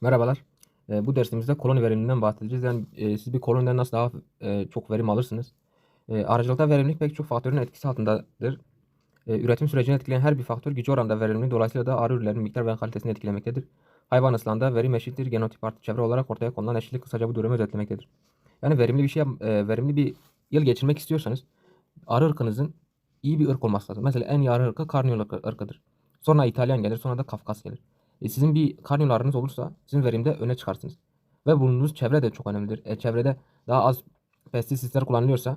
Merhabalar. Eee, bu dersimizde koloni veriminden bahsedeceğiz. Yani eee, siz bir koloniden nasıl daha eee, çok verim alırsınız? Eee, arıcılıkta verimlilik pek çok faktörün etkisi altındadır. Eee, üretim sürecini etkileyen her bir faktör gücü oranında verimli, dolayısıyla da arı ürünlerinin miktar ve kalitesini etkilemektedir. Hayvan ıslahında verim eşittir genotip artı çevre olarak ortaya konulan eşitlik kısaca bu durumu özetlemektedir. Yani verimli bir şey, eee, verimli bir yıl geçirmek istiyorsanız arı ırkınızın iyi bir ırk olması lazım. Mesela en iyi arı ırkı ırkı- ırkıdır. Sonra İtalyan gelir, sonra da Kafkas gelir. E, sizin bir Carniol arınız olursa sizin verimde öne çıkarsınız. Ve bulunduğunuz çevre de çok önemlidir. E, çevrede daha az pestisitler kullanılıyorsa,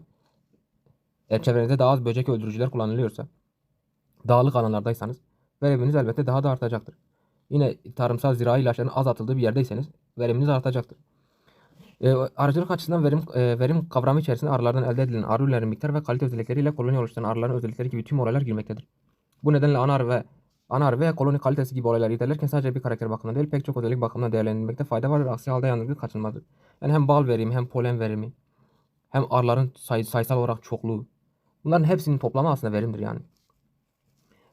e, çevrenizde daha az böcek öldürücüler kullanılıyorsa, dağlık alanlardaysanız veriminiz elbette daha da artacaktır. Yine tarımsal zirai ilaçların az atıldığı bir yerdeyseniz veriminiz artacaktır. E, arıcılık açısından verim e, verim kavramı içerisinde arılardan elde edilen arı ürünlerinin miktar ve kalite özellikleriyle koloni oluşturan arıların özellikleri gibi tüm olaylar girmektedir. Bu nedenle ana arı ve ana arı ve koloni kalitesi gibi olaylar irdelerken sadece bir karakter bakımından değil pek çok özellik bakımından değerlendirmekte fayda vardır. Aksi halde yanılgı kaçınılmazdır. Yani hem bal verimi hem polen verimi hem arıların say- sayısal olarak çokluğu. Bunların hepsinin toplamı aslında verimdir yani.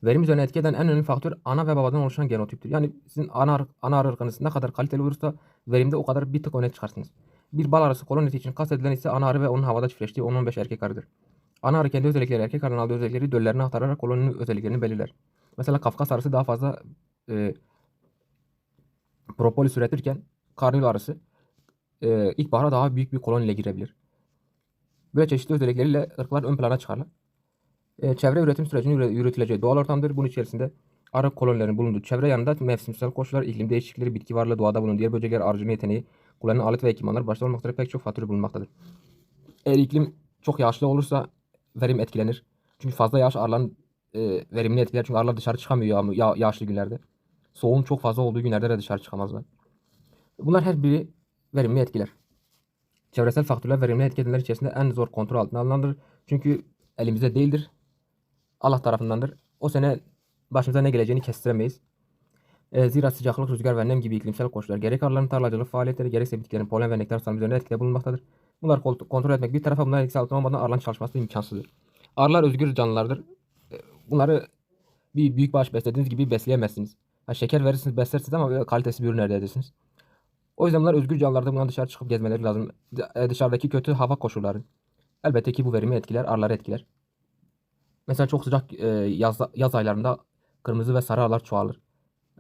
Verim üzerine etki eden en önemli faktör ana ve babadan oluşan genotiptir. Yani sizin ana, ana arı ne kadar kaliteli olursa verimde o kadar bir tık öne çıkarsınız. Bir bal arısı kolonisi için kastedilen ise ana arı ve onun havada çiftleştiği 10-15 erkek arıdır. Ana arı kendi özellikleri erkek arının aldığı özellikleri döllerine aktararak koloninin özelliklerini belirler. Mesela Kafkas arısı daha fazla e, propolis üretirken karnıyol arısı e, ilkbahara daha büyük bir koloniyle girebilir. Böyle çeşitli özellikleriyle ırklar ön plana çıkarlar. E, çevre üretim sürecinin yürü- yürütüleceği doğal ortamdır. Bunun içerisinde arı kolonilerinin bulunduğu çevre yanında mevsimsel koşullar, iklim değişiklikleri, bitki varlığı, doğada bulunan diğer böcekler, arıcılık yeteneği, kullanılan alet ve ekipmanlar başta olmak üzere pek çok faktör bulunmaktadır. Eğer iklim çok yağışlı olursa verim etkilenir. Çünkü fazla yağış arıların e, verimini etkiler. Çünkü arılar dışarı çıkamıyor yağmur, yağ, yağışlı günlerde. Soğuğun çok fazla olduğu günlerde de dışarı çıkamazlar. Bunlar her biri verimini etkiler. Çevresel faktörler verimli etki edenler içerisinde en zor kontrol altına alınandır. Çünkü elimizde değildir. Allah tarafındandır. O sene başımıza ne geleceğini kestiremeyiz. E, zira sıcaklık, rüzgar ve nem gibi iklimsel koşullar gerek arıların tarlacılık faaliyetleri gerekse bitkilerin polen ve nektar salımı üzerinde etkide bulunmaktadır. Bunlar kontrol etmek bir tarafa bunların etkisi altında olmadan arıların çalışması imkansızdır. Arılar özgür canlılardır. Bunları bir büyükbaş beslediğiniz gibi besleyemezsiniz. Ha, şeker verirsiniz, beslersiniz ama böyle kalitesiz bir ürün elde edersiniz. O yüzden bunlar özgür canlılarda bundan dışarı çıkıp gezmeleri lazım. E, Dışarıdaki kötü hava koşulları. Elbette ki bu verimi etkiler, arıları etkiler. Mesela çok sıcak e, yaz, yaz aylarında kırmızı ve sarı arılar çoğalır.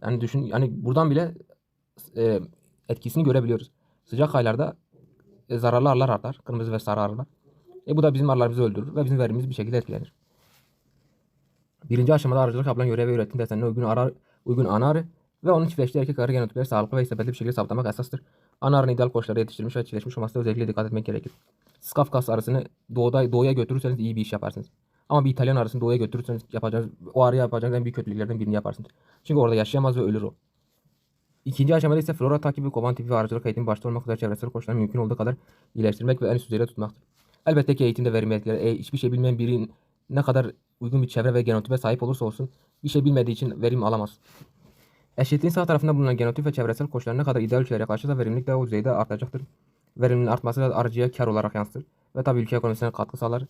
Yani düşün, yani buradan bile e, etkisini görebiliyoruz. Sıcak aylarda e, zararlı arılar artar, kırmızı ve sarı arılar. E bu da bizim arılarımızı öldürür ve bizim verimimiz bir şekilde etkilenir. Birinci aşamada arıcılık yapılan görev ve üretim desenine uygun, arı, uygun ana ve onun çiftleştiği erkek arı genotipleri sağlıklı ve isabetli bir şekilde saptamak esastır. Ana arının ideal koşullarda yetiştirilmiş ve çiftleşmiş olmasına özellikle dikkat etmek gerekir. Skafkas arısını doğuda, doğuya götürürseniz iyi bir iş yaparsınız. Ama bir İtalyan arısını doğuya götürürseniz yapacağınız, o arıya yapacağınız en büyük kötülüklerden birini yaparsınız. Çünkü orada yaşayamaz ve ölür o. İkinci aşamada ise flora takibi, kovan tipi ve arıcılık eğitimi başta olmak üzere çevresel koşulları mümkün olduğu kadar iyileştirmek ve en üst düzeyde tutmaktır. Elbette ki eğitimde verimi etkiler. E, hiçbir şey bilmeyen biri ne kadar uygun bir çevre ve genotipe sahip olursa olsun bir şey bilmediği için verim alamaz. Eşitliğin sağ tarafında bulunan genotip ve çevresel koşullar ne kadar ideal ölçülere yaklaşırsa verimlilik de o düzeyde artacaktır. Verimliliğin artması da arıcıya kar olarak yansıtır ve tabii ülke ekonomisine katkı sağlar.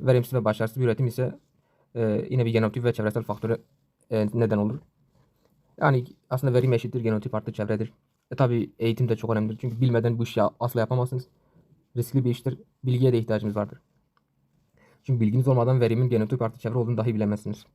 Verimsiz ve başarısız bir üretim ise e, yine bir genotip ve çevresel faktöre e, neden olur. Yani aslında verim eşittir genotip artı çevredir. E tabii eğitim de çok önemlidir. Çünkü bilmeden bu işi asla yapamazsınız. Riskli bir iştir. Bilgiye de ihtiyacımız vardır. Çünkü bilginiz olmadan verimin genotip artı çevre olduğunu dahi bilemezsiniz.